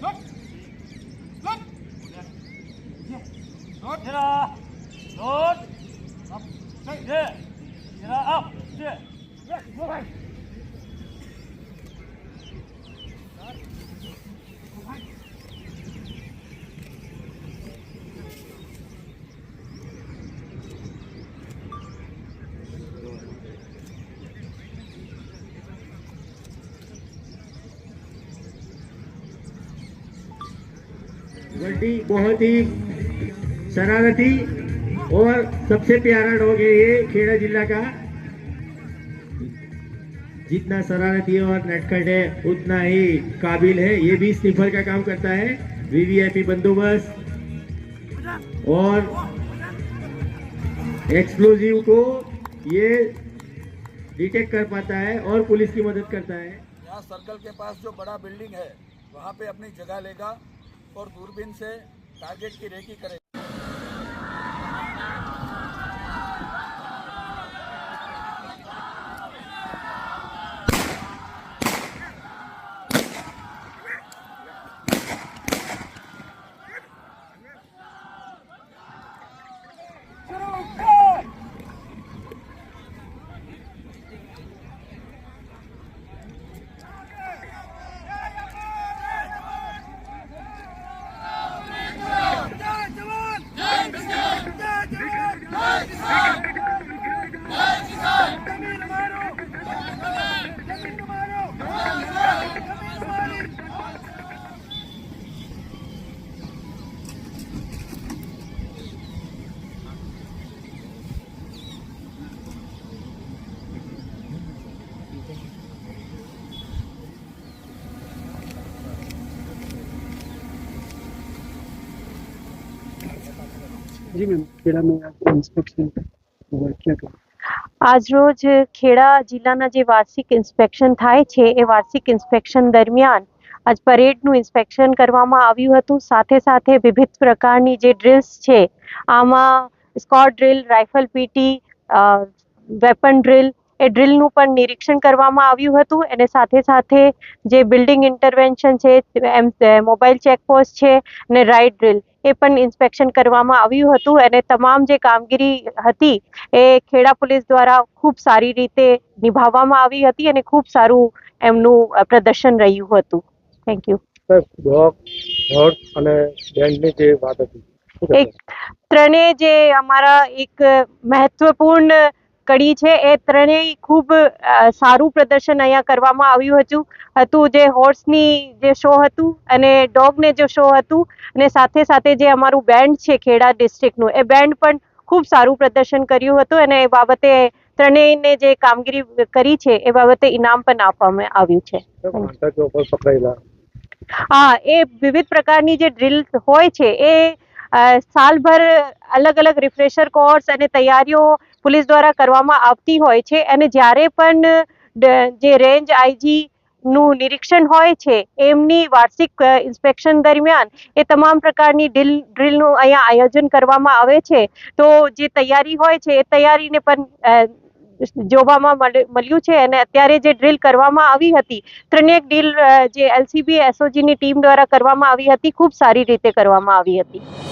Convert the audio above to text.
Look! Bunty बहुत ही शरारती और सबसे प्यारा डॉग है ये खेड़ा जिला का। जितना शरारती और नटखट है, उतना ही काबिल है। ये भी स्निफर का काम करता है। वीवीआईपी बंदोबस्त और एक्सप्लोजिव को ये डिटेक्ट कर पाता है और पुलिस की मदद करता है। यहाँ सर्कल के पास जो बड़ा बिल्डिंग है, वहाँ पे अपनी जगह लेगा और दूरबीन से टारगेट की रेकी करेगा। जी मैम खेड़ा में आप इंस्पेक्शन वर्क क्या करें આજરોજ ખેડા જિલ્લાના જે વાર્ષિક ઇન્સ્પેક્શન થાય છે એ વાર્ષિક ઇન્સ્પેક્શન દરમિયાન આજ પરેડનું ઇન્સ્પેક્શન કરવામાં આવ્યું હતું સાથે સાથે વિવિધ પ્રકારની જે ડ્રિલ્સ છે આમાં squad drill rifle PT weapon drill એ ડ્રિલનું પણ નિરીક્ષણ કરવામાં આવ્યું હતું અને સાથે સાથે જે બિલ્ડિંગ ઇન્ટરવેન્શન છે એમ મોબાઈલ ચેકપોસ્ટ છે અને રાઇડ ડ્રિલ એ પણ ઇન્સ્પેક્શન કરવામાં આવ્યું હતું. અને તમામ જે કામગીરી હતી એ ખેડા પોલીસ દ્વારા ખૂબ સારી રીતે નિભાવવામાં આવી હતી અને ખૂબ સારું એમનું પ્રદર્શન રહ્યું હતું. Thank you sir dog horse અને બેન્ડની જે વાત હતી એક ત્રણેય જે અમારા એક મહત્વપૂર્ણ કડી છે. એ ત્રણેય ખૂબ સારું પ્રદર્શન અહીંયા કરવામાં આવ્યું હતું. હતું જે હોર્સની જે શો હતું અને ડોગને જે શો હતું અને સાથે સાથે જે અમારું બેન્ડ છે ખેડા ડિસ્ટ્રિક્ટનું એ બેન્ડ પણ ખૂબ સારું પ્રદર્શન કર્યું હતું અને એ બાબતે ત્રણેયને જે કામગીરી કરી છે એ બાબતે ઇનામ પણ આપવામાં આવ્યું છે. હા એ વિવિધ પ્રકારની જે ડ્રિલ હોય છે એ સાલભર અલગ અલગ રિફ્રેશર કોર્સ અને તૈયારીઓ પોલીસ દ્વારા કરવામાં આવતી હોય છે અને જ્યારે પણ જે રેન્જ આઈજી નું નિરીક્ષણ હોય છે, એમની વાર્ષિક ઇન્સ્પેક્શન દરમિયાન એ તમામ પ્રકારની ડ્રીલ ડ્રીલનું અહીંયા આયોજન કરવામાં આવે છે. તો જે તૈયારી હોય છે, એ તૈયારીને પણ જોવામાં મળે- મળ્યું છે અને અત્યારે જે ડ્રીલ કરવામાં આવી હતી, ત્રણેક ડ્રીલ જે એલસીબી એસઓજીની ટીમ દ્વારા કરવામાં આવી હતી, ખૂબ સારી રીતે કરવામાં આવી હતી.